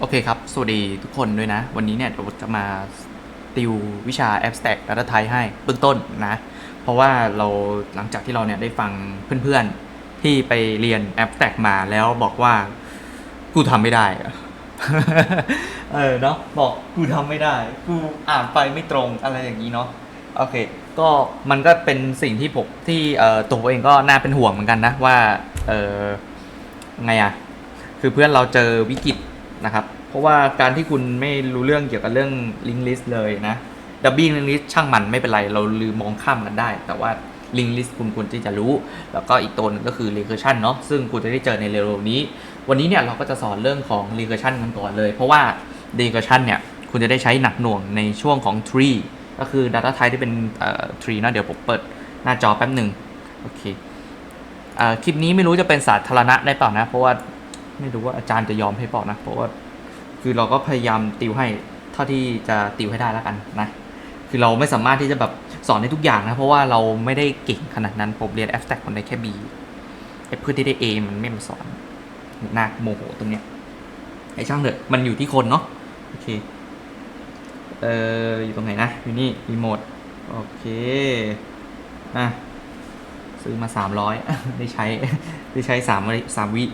โอเคครับ สวัสดีทุกคนด้วยนะ วันนี้เนี่ยเราจะมาติววิชา Abstract Data Type ให้เบื้องต้นนะ เพราะว่าเราหลังจากที่เราเนี่ยได้ฟังเพื่อนๆ ที่ไปเรียน Abstract มาแล้วบอกว่า กูทำไม่ได้ เออเนาะบอกกูทำไม่ได้ กูอ่านไปไม่ตรงอะไรอย่างนี้เนาะโอเค ก็มันก็เป็นสิ่งที่ผมที่ตัวเองก็น่าเป็นห่วงเหมือนกันนะว่า เออไงอะคือเพื่อนเราเจอวิกฤต นะครับ เพราะว่าการที่คุณไม่รู้เรื่องเกี่ยวกับเรื่อง link list เลยนะ dubbing link list ช่างมันไม่เป็นไร เราลืมมองข้ามกันได้ แต่ว่า link list คุณควรที่จะรู้ แล้วก็อีกตัวหนึงก็คือ recursion เนาะซึ่งคุณจะได้เจอในเร็วๆนี้ วันนี้เนี่ยเราก็จะสอนเรื่องของ recursion กันก่อนเลย เพราะว่า recursion เนี่ยคุณจะได้ใช้หนักหน่วงในช่วงของ tree ก็คือ data type ที่เป็นเอ่อ tree นะเดี๋ยวผมเปิดหน้าจอแป๊บหนึ่งโอเคคลิปนี้ไม่รู้จะเป็นสาธารณะได้เปล่านะ เพราะว่า ไม่รู้ว่าอาจารย์จะยอมให้เปล่านะเพราะว่าคือเราก็พยายามติวให้เท่าที่จะติวให้ได้แล้วกันนะคือเราไม่สามารถที่จะแบบสอนได้ทุกอย่างนะ เพราะว่าเราไม่ได้เก่งขนาดนั้นผมเรียน abstract มันได้แค่ B ไอ้เพื่อนที่ได้ A มันไม่มาสอนน่าโมโหตรงเนี้ยไอ้ช่างเถอะมันอยู่ที่คนเนาะโอเคเอ่ออยู่ตรงไหนนะ อยู่นี่รีโมทโอเคอะซื้อมาสามร้อยได้ใช้ได้ใช้สามสามวิ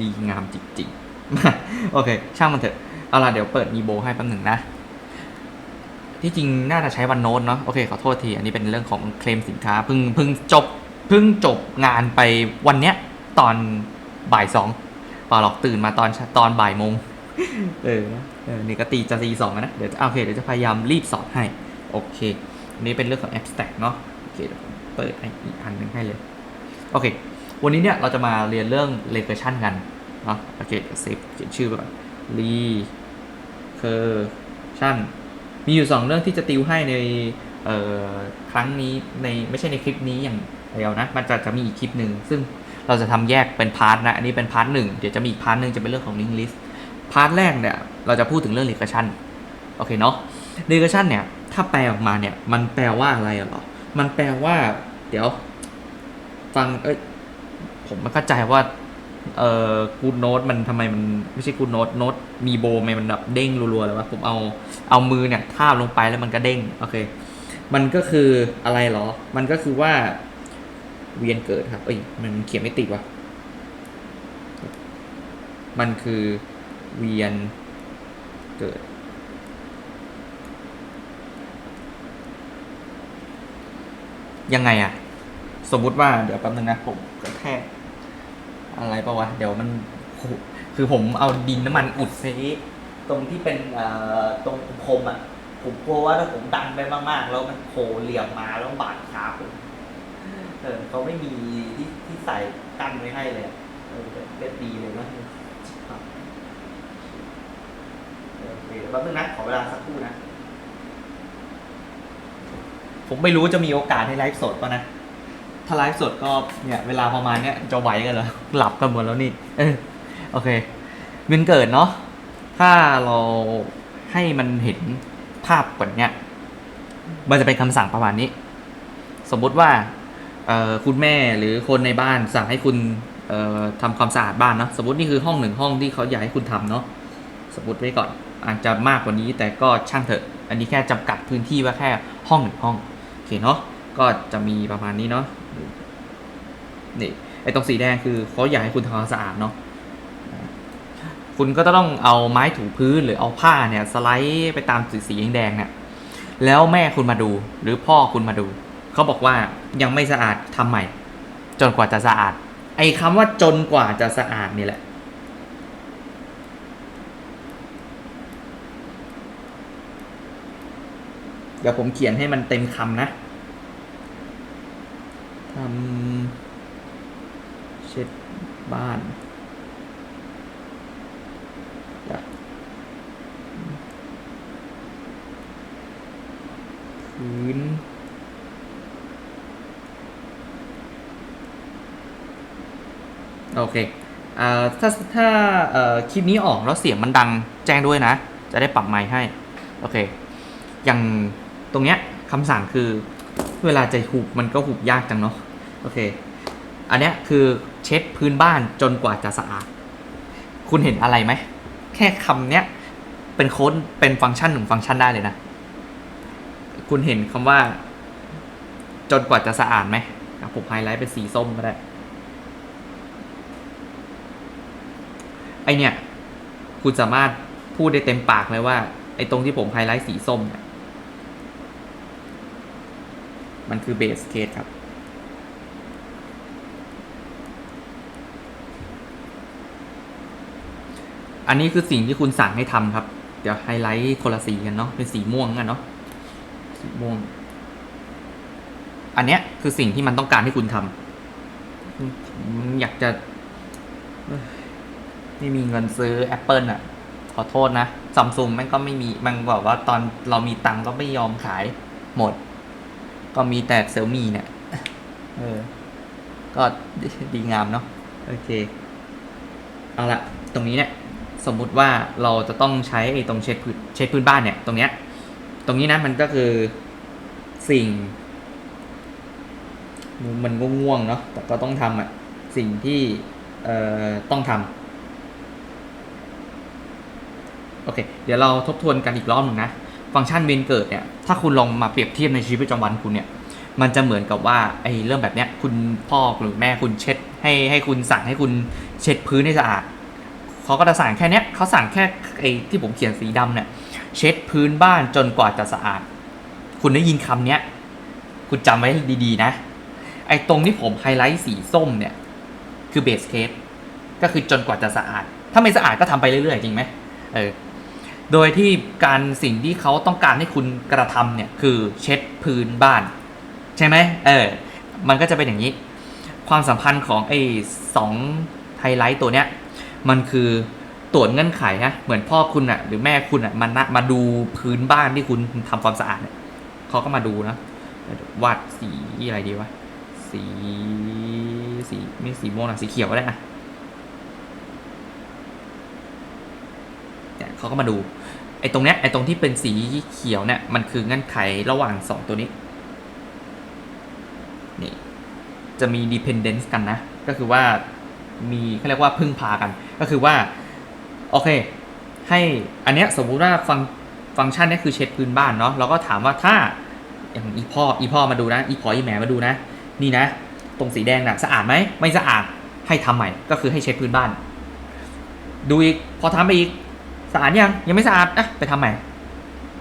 ดีงามจริงๆ โอเค ช่างมันเถอะ เอาล่ะเดี๋ยวเปิดมีโบให้แป๊บหนึ่งนะ ที่จริงน่าจะใช้วันโน้ตเนาะ โอเค ขอโทษที อันนี้เป็นเรื่องของเคลมสินค้า เพิ่งเพิ่งจบ เพิ่งจบงานไปวันเนี้ย ตอนบ่ายสองปล่าหรอกตื่นมาตอนตอนบ่ายโมง เออเออนี่ก็ตีจะตีสองนะ เดี๋ยวจะโอเค เดี๋ยวจะพยายามรีบสอนให้ โอเค อันนี้เป็นเรื่องของ abstract เนาะ โอเคเปิดอีกอันหนึ่งให้เลย โอเค วันนี้เนี่ยเราจะมาเรียนเรื่อง recursion กันเนาะโอเคเซฟเขียนชื่อไปก่อน recursion มีอยู่สองเรื่องที่จะติวให้ในครั้งนี้ในไม่ใช่ในคลิปนี้อย่างเดียวนะ มันจะจะมีอีกคลิปหนึ่งซึ่งเราจะทำแยกเป็นพาร์ทนะ อันนี้เป็นพาร์ทหนึ่งเดี๋ยวจะมีอีกพาร์ทหนึ่งจะเป็นเรื่องของ link list พาร์ทแรกเนี่ยเราจะพูดถึงเรื่อง recursion โอเคเนาะ recursion เนี่ยถ้าแปลออกมาเนี่ยมันแปลว่าอะไรหรอ มันแปลว่า เดี๋ยว ฟังเอ้ย ผมไม่เข้าใจว่า เอ่อกูดโน้ตมันทำไมมันไม่ใช่กูดโน้ตโน้ตมีโบทำไมมันแบบเด้งรัวๆเลยวะผมเอาเอามือเนี่ยทาบลงไปแล้วมันก็เด้งโอเค มันก็คืออะไรเหรอ มันก็คือว่า เวียนเกิดครับ เอ้ยมันเขียนไม่ติดวะมันคือเวียนเกิดยังไงอะสมมุติว่าเดี๋ยวแป๊บนึงนะผมกระแทก อะไรปะวะ เดี๋ยวมัน คือผมเอาดินน้ำมันอุดซีตรงที่เป็นตรงคมอะ ผมกลัวว่าถ้าผมดันไปมากๆ แล้วมันโผล่เหลี่ยมมาแล้วบาดขาผมเออเขาไม่มีที่ที่ใส่กั้นไว้ให้เลยเออเล็ดดีเลยนะโอเคเดี๋ยวแป๊บนึงนะขอเวลาสักครู่นะ ผมไม่รู้จะมีโอกาสให้ไลฟ์สดป่ะนะ ถ้าไลฟ์สดก็เนี่ยเวลาประมาณเนี้ยจะไหวกันเหรอหลับกันหมดแล้วนี่เออโอเคเวียนเกิดเนาะถ้าเราให้มันเห็นภาพกว่าเนี้ยมันจะเป็นคำสั่งประมาณนี้ สมมุติว่าคุณแม่หรือคนในบ้านสั่งให้คุณทำความสะอาดบ้านเนาะสมมตินี่คือห้องหนึ่งห้องที่เขาอยากให้คุณทำเนาะสมมติไว้ก่อนอาจจะมากกว่านี้แต่ก็ช่างเถอะ อันนี้แค่จำกัดพื้นที่ว่าแค่ห้องหนึ่งห้องโอเคเนาะก็จะมีประมาณนี้เนาะ นี่ไอ้ตรงสีแดงคือเขาอยากให้คุณทำความสะอาดเนาะคุณก็ต้องเอาไม้ถูพื้นหรือเอาผ้าเนี่ยสไลด์ไปตามสีสีแดงๆเนี่ยแล้วแม่คุณมาดูหรือพ่อคุณมาดู เขาบอกว่ายังไม่สะอาดทำใหม่ จนกว่าจะสะอาด ไอ้คำว่าจนกว่าจะสะอาดนี่แหละ เดี๋ยวผมเขียนให้มันเต็มคำนะทำเช็ดบ้านอยากพื้นโอเคอ่าถ้าถ้าคลิปนี้ออกแล้วเสียงมันดังแจ้งด้วยนะ จะได้ปรับไมค์ให้ โอเค อย่างตรงเนี้ยคำสั่งคือเวลาจะหุบมันก็หุบยากจังเนาะ โอเค อันเนี้ยคือเช็ดพื้นบ้านจนกว่าจะสะอาด คุณเห็นอะไรไหม แค่คำเนี้ย เป็นโค้ดเป็นฟังก์ชันหนึ่งฟังก์ชันได้เลยนะ คุณเห็นคำว่า จนกว่าจะสะอาดไหมผมไฮไลท์เป็นสีส้มก็ได้ ไอเนี่ย คุณสามารถพูดได้เต็มปากเลยว่า ไอตรงที่ผมไฮไลท์สีส้มเนี่ย มันคือเบสเคสครับ อันนี้คือสิ่งที่คุณสั่งให้ทำครับ เดี๋ยวไฮไลท์คนละสีกันเนาะเป็นสีม่วงกันเนาะสีม่วง อันเนี้ยคือสิ่งที่มันต้องการให้คุณทำผมอยากจะไม่มีเงินซื้อ Apple อะ ขอโทษนะซัมซุงม่งก็ไม่มีมันบอกว่าตอนเรามีตังก็ไม่ยอมขายหมด ก็มีแต่เซลมีเนี่ยเออ ก็ดีงามเนาะโอเค เอาละตรงนี้เนี่ย สมมุติว่าเราจะต้องใช้ไอ้ตรงเช็ดพื้นเช็ดพื้นบ้านเนี่ยตรงเนี้ยตรงนี้นะมันก็คือสิ่ง มันก็ง่วงเนาะแต่ก็ต้องทำอะสิ่งที่เอ่อต้องทำโอเค เดี๋ยวเราทบทวนกันอีกรอบหนึ่งนะ ฟังก์ชันเวนเกิดเนี่ยถ้าคุณลองมาเปรียบเทียบในชีวิตประจำวันคุณเนี่ยมันจะเหมือนกับว่าไอ้เรื่องแบบเนี้ยคุณพ่อหรือแม่คุณเช็ดให้ให้คุณสั่งให้คุณเช็ดพื้นให้สะอาด เขาก็จะสั่งแค่นี้เขาสั่งแค่ไอ้ที่ผมเขียนสีดำเนี่ยเช็ดพื้นบ้านจนกว่าจะสะอาด คุณได้ยินคำเนี้ยคุณจำไว้ดีๆนะ ไอ้ตรงที่ผมไฮไลท์สีส้มเนี่ย คือเบสเคสก็คือจนกว่าจะสะอาด ถ้าไม่สะอาดก็ทำไปเรื่อยๆ จริงไหมเออโดยที่การสิ่งที่เขาต้องการให้คุณกระทำเนี่ยคือเช็ดพื้นบ้าน ใช่ไหมเออ มันก็จะเป็นอย่างนี้ ความสัมพันธ์ของไอ้สองไฮไลท์ตัวเนี้ย มันคือตรวจเงื่อนไขฮะเหมือนพ่อคุณอะหรือแม่คุณอะมานะมาดูพื้นบ้านที่คุณทำความสะอาดเนี่ยเขาก็มาดูนะวาดสีอะไรดีวะสีสีไม่สีม่วงนะสีเขียวก็ได้อะเนี่ยเขาก็มาดูไอ้ตรงเนี้ยไอ้ตรงที่เป็นสีเขียวเนี่ยมันคือเงื่อนไขระหว่างสองตัวนี้นี่จะมี dependence กันนะ ก็คือว่ามีเขาเรียกว่าพึ่งพากัน ก็คือว่า โอเค ให้อันเนี้ยสมมุติว่าฟังฟังก์ชันนี้คือเช็ดพื้นบ้านเนาะเราก็ถามว่าถ้าอย่างอีพ่ออีพ่อมาดูนะ อีพออีแหมมาดูนะ นี่นะ ตรงสีแดงนะสะอาดไหมไม่สะอาดให้ทำใหม่ ก็คือให้เช็ดพื้นบ้าน ดูอีกพอทำไปอีกสะอาดยังยังไม่สะอาดอะไปทำใหม่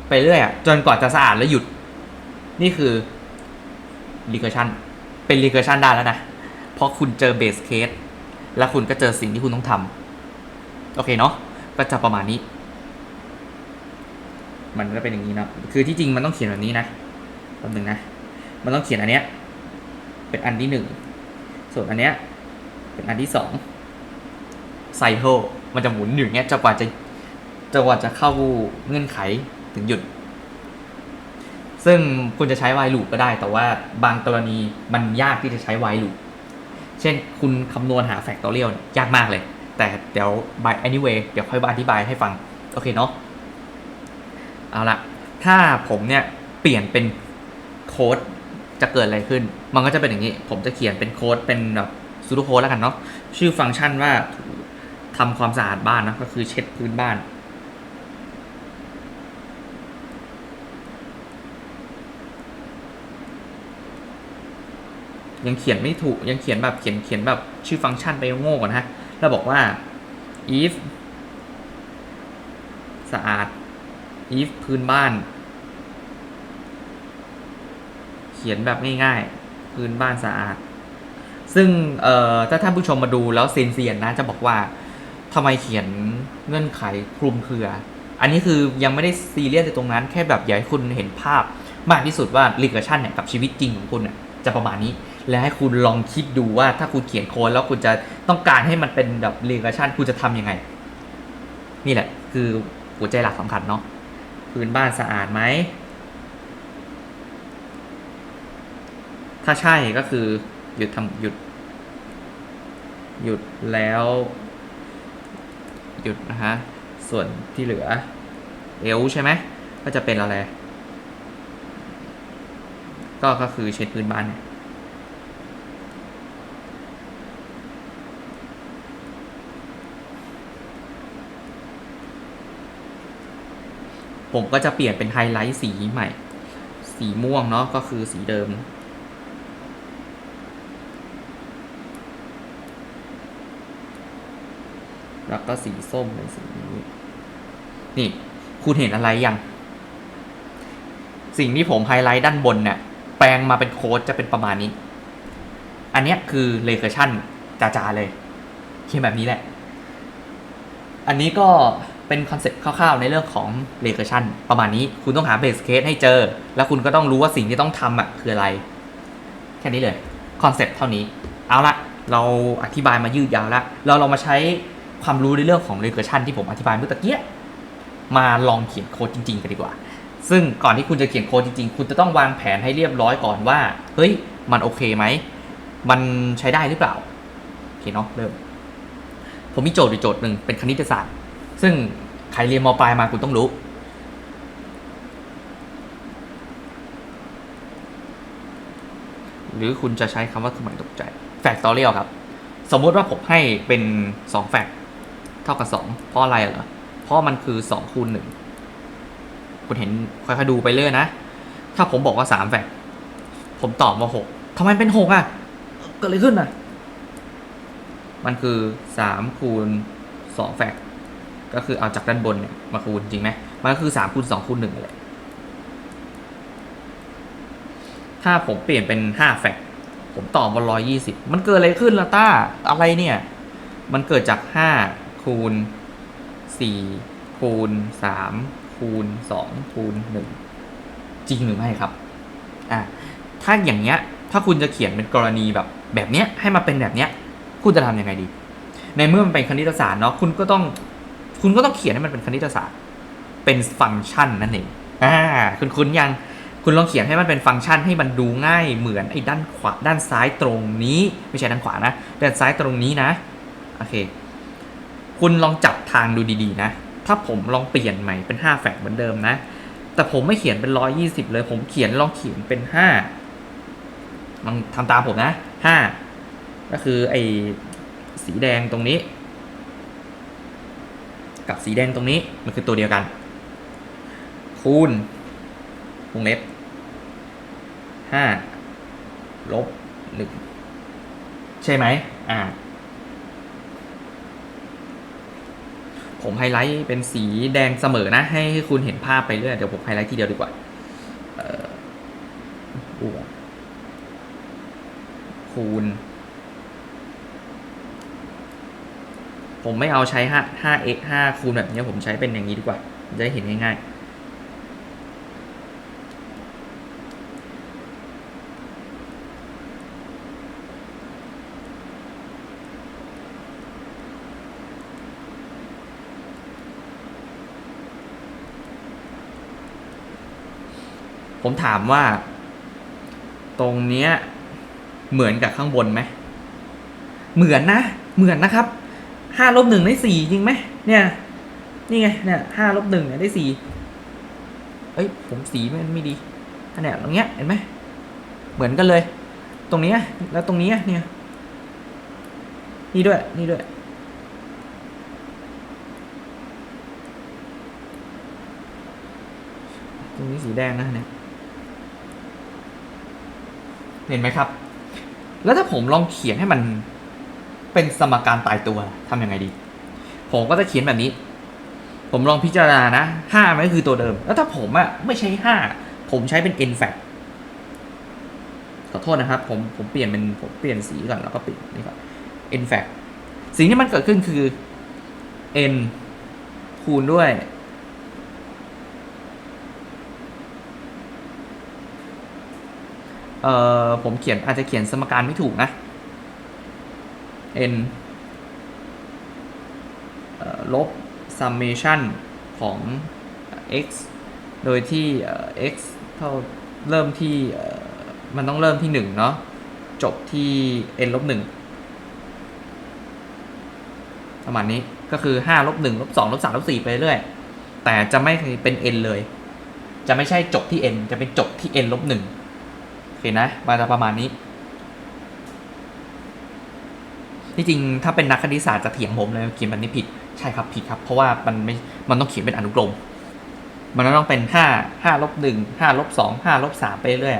ไปเรื่อยอะจนกว่าจะสะอาดแล้วหยุด นี่คือ regression เป็น regression ได้แล้วนะ เพราะคุณเจอ base case แล้วคุณก็เจอสิ่งที่คุณต้องทำ โอเคเนาะก็จะประมาณนี้ มันก็เป็นอย่างนี้เนาะคือที่จริงมันต้องเขียนแบบนี้นะแป๊บนึงนะ มันต้องเขียนอันเนี้ย เป็นอันที่หนึ่งส่วนอันเนี้ย เป็นอันที่สองไซเคิลมันจะหมุนอยู่งเงี้ยจนกว่าจะจนกว่าจะเข้าเงื่อนไขถึงหยุด ซึ่งคุณจะใช้ while loop ก็ได้ แต่ว่าบางกรณีมันยากที่จะใช้ while loop เช่นคุณคำนวณหา factorial เนี่ยยากมากเลย แต่เดี๋ยว by anyway เดี๋ยวค่อยมาอธิบายให้ฟัง โอเคเนาะเอาละถ้าผมเนี่ยเปลี่ยนเป็นโค้ดจะเกิดอะไรขึ้น มันก็จะเป็นอย่างนี้ ผมจะเขียนเป็นโค้ดเป็นแบบซูดโค้ดแล้วกันเนาะชื่อฟังก์ชันว่าทำความสะอาดบ้านนะก็คือเช็ดพื้นบ้าน ยังเขียนไม่ถูกยังเขียนแบบเขียนเขียนแบบชื่อฟังก์ชันไปโง่ก่อนนะ ฮะแล้วบอกว่า if สะอาด if พื้นบ้าน เขียนแบบง่ายๆ พื้นบ้านสะอาด ซึ่งถ้าท่านผู้ชมมาดูแล้วเซียนเซียนนะ จะบอกว่าทำไมเขียนเงื่อนไขคลุมเครือ อันนี้คือยังไม่ได้ซีเรียสในตรงนั้น แค่แบบอยากให้คุณเห็นภาพมากที่สุดว่า regression เนี่ยกับชีวิตจริงของคุณเนี่ยจะประมาณนี้ และให้คุณลองคิดดูว่าถ้าคุณเขียนโค้ดแล้วคุณจะต้องการให้มันเป็นแบบ regression คุณจะทำยังไง นี่แหละ คือหัวใจหลักสำคัญเนาะพื้นบ้านสะอาดไหม ถ้าใช่ก็คือหยุดทำหยุด หยุดแล้ว หยุดนะฮะ ส่วนที่เหลือเอลใช่ไหม ก็จะเป็นอะไร ก็ก็คือเช็ดพื้นบ้านเนี่ย ผมก็จะเปลี่ยนเป็นไฮไลท์สีใหม่ สีม่วงเนาะก็คือสีเดิม แล้วก็สีส้มเป็นสีนี้นี่คุณเห็นอะไรยัง สิ่งที่ผมไฮไลท์ด้านบนเนี่ยแปลงมาเป็นโค้ดจะเป็นประมาณนี้ อันเนี้ยคือเลเ r ชั่นจ๋าๆเลย เขียนแบบนี้แหละ อันนี้ก็ เป็นคอนเซ็ปต์คร่าวๆ ในเรื่องของเลเ r ชั่นประมาณนี้คุณต้องหาเบสเคสให้เจอ แล้วคุณก็ต้องรู้ว่าสิ่งที่ต้องทำอะคืออะไร แค่นี้เลยคอนเซ็ปต์เท่านี้ เอาละเราอธิบายมายืดยาวแล้ว เราเรามาใช้ความรู้ในเรื่องของเลเ r ชั่นที่ผมอธิบายเมื่อตะกี้มาลองเขียนโค้ดจริงๆกันดีกว่า ซึ่งก่อนที่คุณจะเขียนโค้ดจริงๆ คุณจะต้องวางแผนให้เรียบร้อยก่อนว่า เฮ้ย มันโอเคไหม มันใช้ได้หรือเปล่า โอเคเนาะ เริ่ม ผมมีโจทย์อยู่โจทย์หนึ่งเป็นคณิตศาสตร์ ซึ่งใครเรียนมปลายมาคุณต้องรู้ หรือคุณจะใช้คำว่าสมัยตกใจ แฟกตอเรียลครับ สมมุติว่าผมให้เป็น 2 แฟกเท่ากับ 2 เพราะอะไรเหรอ เพราะมันคือ 2 คูณ 1 คุณเห็นค่อยๆดูไปเรื่อยนะ ถ้าผมบอกว่า 3 แฟกผมตอบว่า 6ทำไมเป็น 6 อะ เกิดอะไรขึ้นอะ มันคือ 3 คูณ 2 แฟก ก็คือเอาจากด้านบนเนี่ยมาคูณจริงไหมมันก็คือ3คูณ2คูณ1นั่นแหละถ้าผมเปลี่ยนเป็น 5 แฟกผมตอบว่า120มันเกิดอะไรขึ้นล่ะต้าอะไรเนี่ย มันเกิดจาก 5 คูณ 4 คูณ 3 คูณ 2 คูณ 1 จริงหรือไม่ครับอะถ้าอย่างเงี้ยถ้าคุณจะเขียนเป็นกรณีแบบแบบเนี้ยให้มาเป็นแบบเนี้ยคุณจะทำยังไงดี ในเมื่อมันเป็นคณิตศาสตร์เนาะคุณก็ต้อง คุณก็ต้องเขียนให้มันเป็นคณิตศาสตร์ เป็นฟังก์ชันนั่นเองอ่าคุณคุณยังคุณลองเขียนให้มันเป็นฟังก์ชันให้มันดูง่ายเหมือนไอ้ด้านขวาด้านซ้ายตรงนี้ไม่ใช่ด้านขวานะด้านซ้ายตรงนี้นะโอเค คุณลองจับทางดูดีๆนะ ถ้าผมลองเปลี่ยนใหม่เป็น 5 แฟกเหมือนเดิมนะ แต่ผมไม่เขียนเป็น 120 เลย ผมเขียนลองเขียนเป็น 5 ลองทำตามผมนะ 5 ก็คือไอ้สีแดงตรงนี้ กับสีแดงตรงนี้มันคือตัวเดียวกัน คูณวงเล็บห้าลบหนึ่งใช่ไหมอ่า ผมไฮไลท์เป็นสีแดงเสมอนะ ให้ให้คุณเห็นภาพไปเรื่อยเดี๋ยวผมไฮไลท์ทีเดียวดีกว่าคูณ ผมไม่เอาใช้ห้าห้า x ห้าคูณแบบนี้ผมใช้เป็นอย่างนี้ดีกว่า จะได้เห็นง่ายๆผมถามว่า ตรงเนี้ยเหมือนกับข้างบนไหม เหมือนนะ เหมือนนะครับ ห้าลบหนึ่งได้สี่จริงไหมเนี่ย นี่ไงเนี่ยห้าลบหนึ่งเนี่ยได้สี่เอ้ยผมสีมันไม่ดีอันเนี้ยตรงเนี้ยเห็นไหมเหมือนกันเลย ตรงนี้แล้วตรงนี้เนี่ย นี่ด้วยนี่ด้วยตรงนี้สีแดงนะเนี่ยเห็นไหมครับ แล้วถ้าผมลองเขียนให้มัน เป็นสมการตายตัวทำยังไงดี ผมก็จะเขียนแบบนี้ ผมลองพิจารณานะห้ามันก็คือตัวเดิม แล้วถ้าผมอะไม่ใช้ห้าผมใช้เป็น n fact ขอโทษนะครับ ผมผมเปลี่ยนเป็นผมเปลี่ยนสีก่อนแล้วก็ปลี่ยนนี่ก่อน n fact สิ่งที่มันเกิดขึ้นคือ n คูณด้วย เอ่อผมเขียนอาจจะเขียนสมการไม่ถูกนะ n ลบ summation ของ x โดยที่ x เท่าเริ่มที่มันต้องเริ่มที่1เนาะจบที่ n ลบ1ประมาณนี้ก็คือ5ลบ1ลบ2ลบ3ลบ4ไปเรื่อยแต่จะไม่เป็น n เลย จะไม่ใช่จบที่ n จะเป็นจบที่ n ลบ1โอเคนะมาจะประมาณนี้ ที่จริงถ้าเป็นนักคณิตศาสตร์จะเถียงผมเลยเขียนแบบนี้ผิดใช่ครับผิดครับ เพราะว่ามันไม่มันต้องเขียนเป็นอนุกรม มันต้องเป็นห้าห้าลบหนึ่งห้าลบสองห้าลบสามไปเรื่อย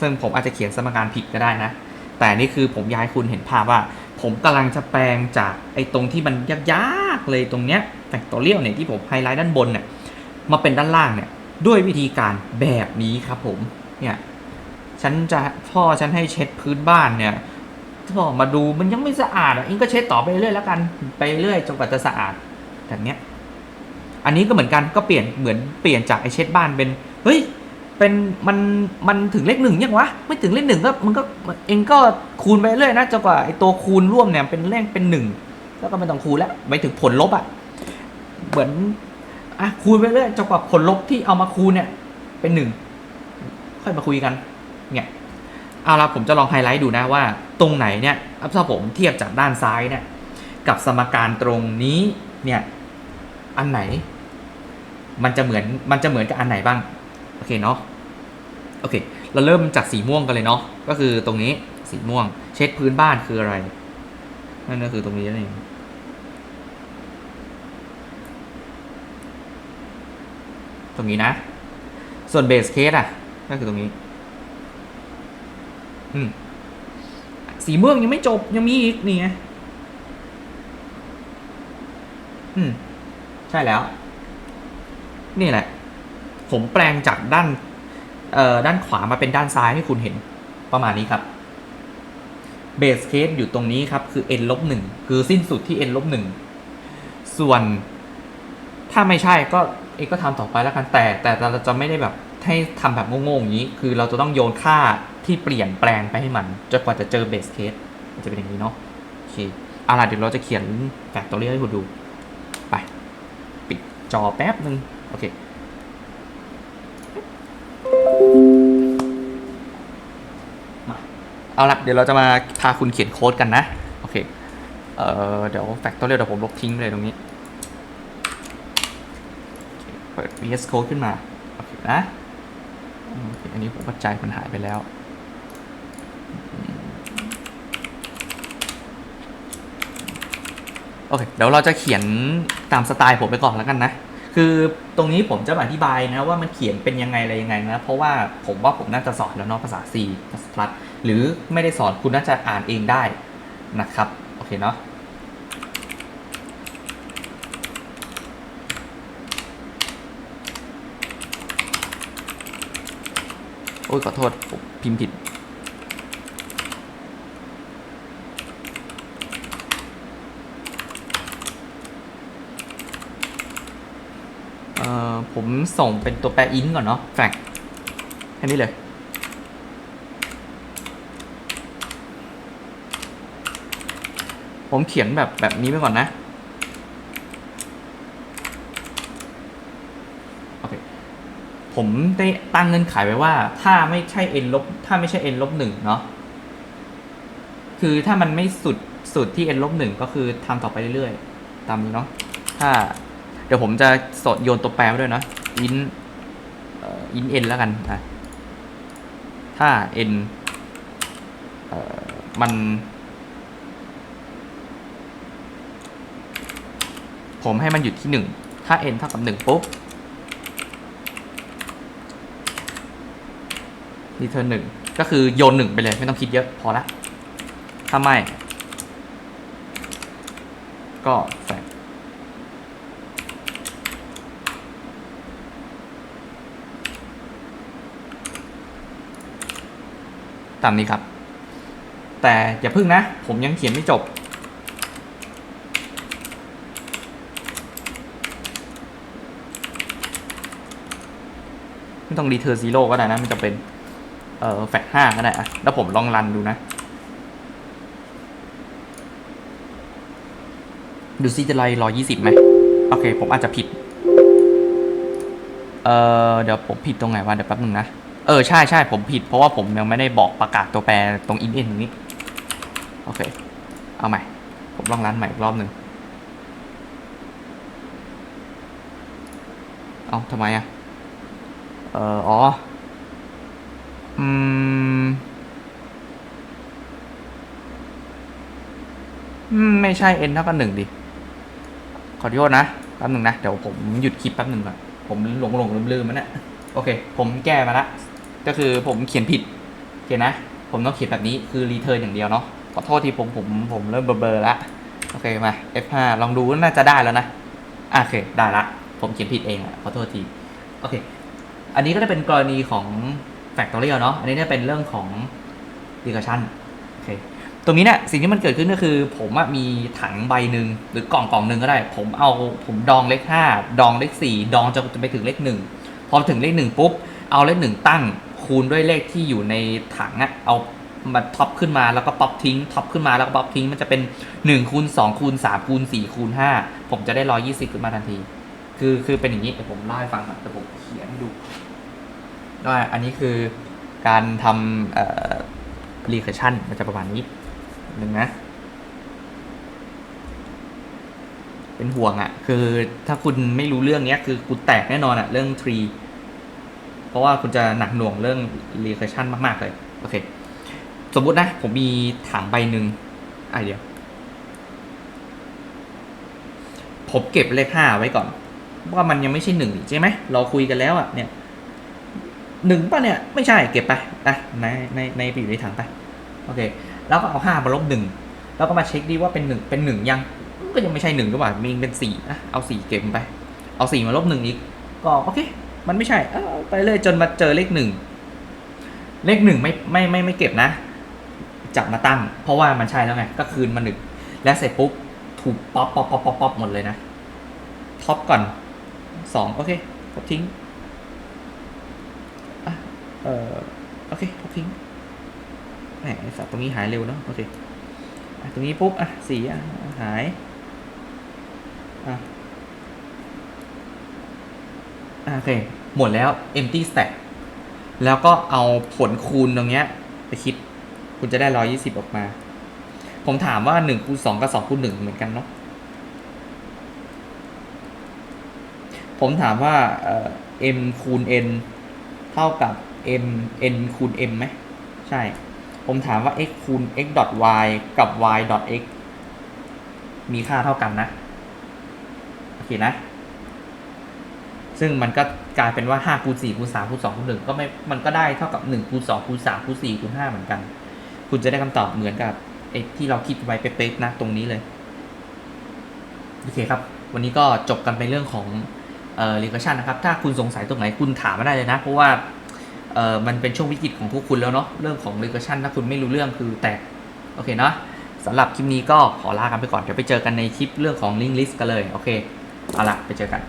ซึ่งผมอาจจะเขียนสมการผิดก็ได้นะ แต่นี่คือผมย้ายคุณเห็นภาพว่า ผมกำลังจะแปลงจากไอ้ตรงที่มันยากๆเลยตรงเนี้ยแฟกตอเรียลเนี่ยที่ผมไฮไลท์ด้านบนเนี่ยมาเป็นด้านล่างเนี่ยด้วยวิธีการแบบนี้ครับผมเนี่ยฉันจะพ่อฉันให้เช็ดพื้นบ้านเนี่ย พ่อมาดูมันยังไม่สะอาดอะเองก็เช็ดต่อไปเรื่อยแล้วกันไปเรื่อยจนกว่าจะสะอาดแบบเนี้ยอันนี้ก็เหมือนกันก็เปลี่ยนเหมือนเปลี่ยนจากไอเช็ดบ้านเป็นเฮ้ยเป็นมันมันถึงเลขหนึ่งยังวะไม่ถึงเลขหนึ่งก็มันก็เองก็คูณไปเรื่อยนะจนกว่าไอตัวคูณร่วมเนี่ยเป็นเลขเป็นหนึ่งแล้วก็ไม่ต้องคูณแล้วไปถึงผลลบอะ่ะเหมือนอะคูณไปเรื่อยจนกว่าผลลบที่เอามาคูณเนี่ยเป็นหนึ่งค่อยมาคุยกันเนี่ย เอาละผมจะลองไฮไลท์ดูนะว่า ตรงไหนเนี่ยถ้าผมเทียบจากด้านซ้ายเนี่ยกับสมการตรงนี้เนี่ยอันไหน มันจะเหมือนมันจะเหมือนกับอันไหนบ้างโอเคเนาะโอเค เราเริ่มจากสีม่วงกันเลยเนาะก็คือตรงนี้สีม่วง เช็ดพื้นบ้านคืออะไร นั่นก็คือตรงนี้นั่นเองตรงนี้นะ ส่วนเบสเคสอะก็คือตรงนี้ สีม่วงยังไม่จบยังมีอีกนี่ไงอืม ใช่แล้ว นี่แหละ ผมแปลงจากด้านเอ่อด้านขวามาเป็นด้านซ้ายให้คุณเห็นประมาณนี้ครับเบสเคสอยู่ตรงนี้ครับ คือ n ลบหนึ่งคือสิ้นสุดที่ n ลบหนึ่งส่วนถ้าไม่ใช่ก็เอกก็ทำต่อไปแล้วกันแต่ แต่เราจะไม่ได้แบบให้ทำแบบโง่ๆอย่างนี้ คือเราจะต้องโยนค่า ที่เปลี่ยนแปลงไปให้มันจนกว่าจะเจอเบสเคสมันจะเป็นอย่างนี้เนาะโอเคเอาล่ะเดี๋ยวเราจะเขียนแฟกตอรี่ให้คุณดู ไป ปิดจอแป๊บหนึ่งโอเค มาเอาล่ะเดี๋ยวเราจะมาพาคุณเขียนโค้ดกันนะ โอเค เอ่อ เดี๋ยวแฟกตอรี่เดี๋ยวผมลบทิ้งเลยตรงนี้เปิด VS Code ขึ้นมา โอเคนะโอเคอันนี้ผมปัจจัยมันหายไปแล้ว โอเค เดี๋ยวเราจะเขียนตามสไตล์ผมไปก่อนแล้วกันนะ คือตรงนี้ผมจะอธิบายนะว่ามันเขียนเป็นยังไงอะไรยังไงนะ เพราะว่าผมว่าผมน่าจะสอนแล้วเนาะภาษา C ภาษา Plus หรือไม่ได้สอนคุณน่าจะอ่านเองได้นะครับ โอเคเนาะโอ้ยขอโทษผมพิมพ์ผิด ออผมส่งเป็นตัวแปรอินก่อนเนาะแฟกแค่นี้เลย ผมเขียนแบบแบบนี้ไปก่อนนะโอเคผมได้ตั้งเงื่อนไขไว้ว่า ถ้าไม่ใช่ n ลบถ้าไม่ใช่ n ลบหนึ่งเนาะคือถ้ามันไม่สุดสุดที่ n ลบหนึ่งก็คือทำต่อไปเรื่อยๆ ตามนี้เนาะถ้า เดี๋ยวผมจะสดโยนตัวแปรด้วยนะ in เอ่อ in n แล้วกันนะถ้า n เอ่อมัน ผมให้มันหยุดที่หนึ่งถ้า n เท่ากับหนึ่งปุ๊บ return หนึ่งก็คือโยนหนึ่งไปเลย ไม่ต้องคิดเยอะพอละ ถ้าไม่ ก็แฟก ตามนี้ครับ แต่อย่าพึ่งนะ ผมยังเขียนไม่จบ ไม่ต้องรีเทอร์ซีโร่ก็ได้นะ มันจะเป็น เอ่อแฟกห้าก็ได้อะแล้วผมลองรันดูนะ ดูซิจะไล่ร้อยยี่สิบไหม โอเค ผมอาจจะผิด เอ่อ เดี๋ยวผมผิดตรงไหนวะ เดี๋ยวแป๊บนึงนะ เออ ใช่ใช่ผมผิดเพราะว่าผมยังไม่ได้บอกประกาศตัวแปรตรงอินเอ็นตรงนี้ โอเค เอาใหม่ ผมลองรันใหม่อีกรอบหนึ่งเอาทำไมอะ เอออ๋อ อืม ไม่ใช่ n เท่ากับหนึ่งดิ ขอโทษนะ แป๊บหนึ่งนะ เดี๋ยวผมหยุดคลิปแป๊บหนึ่งก่อน ผมหลงหลงลืมลืมมันนะโอเค ผมแก้มาละ ก็คือผมเขียนผิดโอเคนะ ผมต้องเขียนแบบนี้คือรีเทิร์นอย่างเดียวเนาะขอโทษทีผมผมผมเริ่มเบลอๆละโอเคมา F5 ลองดูน่าจะได้แล้วนะโอเคได้ละ ผมเขียนผิดเองอะขอโทษทีโอเค อันนี้ก็จะเป็นกรณีของ Factorial เนาะอันนี้เนี่ยเป็นเรื่องของ Regression โอเคตรงนี้เนี่ยสิ่งที่มันเกิดขึ้นก็คือ ผมอะมีถังใบหนึ่งหรือกล่องกล่องหนึ่งก็ได้ ผมเอาผมดองเลขห้าดองเลขสี่ดองจนไปถึงเลขหนึ่งพอถึงเลขหนึ่งปุ๊บ เอาเลขหนึ่งตั้ง คูณด้วยเลขที่อยู่ในถังอะเอามาท็อปขึ้นมาแล้วก็ป๊อปทิ้งท็อปขึ้นมาแล้วก็ป๊อปทิ้งมันจะเป็น1คูณ2คูณ3คูณ4คูณ5ผมจะได้ 120 ขึ้นมาทันที คือคือเป็นอย่างนี้เดี๋ยวผมเล่าให้ฟังก่อนแต่ผมเขียนให้ดูว่าอันนี้คือการทำเอ่อ recursion มันจะประมาณนี้หนึ่งนะเป็นห่วงอะ่ะ คือถ้าคุณไม่รู้เรื่องเนี้ย คือคุณแตกแน่นอนอะ่ะ เรื่อง tree ราะว่าคุณจะหนักหน่วงเรื่อง recursion มาก ๆ เลย โอเค สมมุตินะ ผมมีถังใบหนึ่งอะเดี๋ยว ผมเก็บเลขห้าไว้ก่อน ว่ามันยังไม่ใช่หนึ่งใช่ไหม เราคุยกันแล้วอะ่ะเนี่ยหนึ่งป่ะเนี่ย ไม่ใช่เก็บไปอะในในในไปอยู่ในถังไป โอเค แล้วก็เอาห้ามาลบหนึ่งแล้วก็มาเช็คดีว่าเป็นหนึ่งเป็นหนึ่งยัง ก็ยังไม่ใช่หนึ่งก็ว่ามีเป็นสี่อะเอาสี่เก็บไป เอาสี่มาลบหนึ่งอีก ก็โอเค มันไม่ใช่เออไปเลยจนมาเจอเลขหนึ่งเลขหนึ่งไม่ไม่ไม่ไม่เก็บนะ จับมาตั้ง เพราะว่ามันใช่แล้วไงก็คืนมาหนึ่งแล้วเสร็จปุ๊บถูกป๊อปป๊อปป๊อปป๊อปป๊อปหมดเลยนะท็อปก่อนสองโอเคท็อปทิ้งอะเออโอเคท็อปทิ้งแหมสัตว์ตรงนี้หายเร็วเนาะโอเคตรงนี้ปุ๊บอะสี่อะหายอะ โอเค หมดแล้ว empty stack แล้วก็เอาผลคูณตรงเนี้ยไปคิด คุณจะได้ร้อยี่สิบออกมา ผมถามว่าหนึ่งคูณสองกับสองคูณหนึ่งเหมือนกันเนาะ ผมถามว่าเอ่อ m คูณ n เท่ากับ m n คูณ m ไหม ใช่ ผมถามว่า x คูณ x dot y กับ y dot x มีค่าเท่ากันนะ โอเคนะ ซึ่งมันก็กลายเป็นว่า5คูณ4คูณ3คูณ2คูณ1ก็ไม่มันก็ได้เท่ากับ1คูณ2คูณ3คูณ4คูณ5เหมือนกัน คุณจะได้คำตอบเหมือนกับไอ้ที่เราคิดไว้เป๊ะๆนะตรงนี้เลยโอเคครับ วันนี้ก็จบกันไปเรื่องของเอ่อ regression นะครับ ถ้าคุณสงสัยตรงไหนคุณถามมาได้เลยนะ เพราะว่าเอ่อมันเป็นช่วงวิกฤตของพวกคุณแล้วเนาะเรื่องของ regression ถ้าคุณไม่รู้เรื่องคือแตกโอเคเนาะสำหรับคลิปนี้ก็ขอลากันไปก่อนเดี๋ยวไปเจอกันในคลิปเรื่องของ link list กันเลยโอเคเอาละไปเจอกัน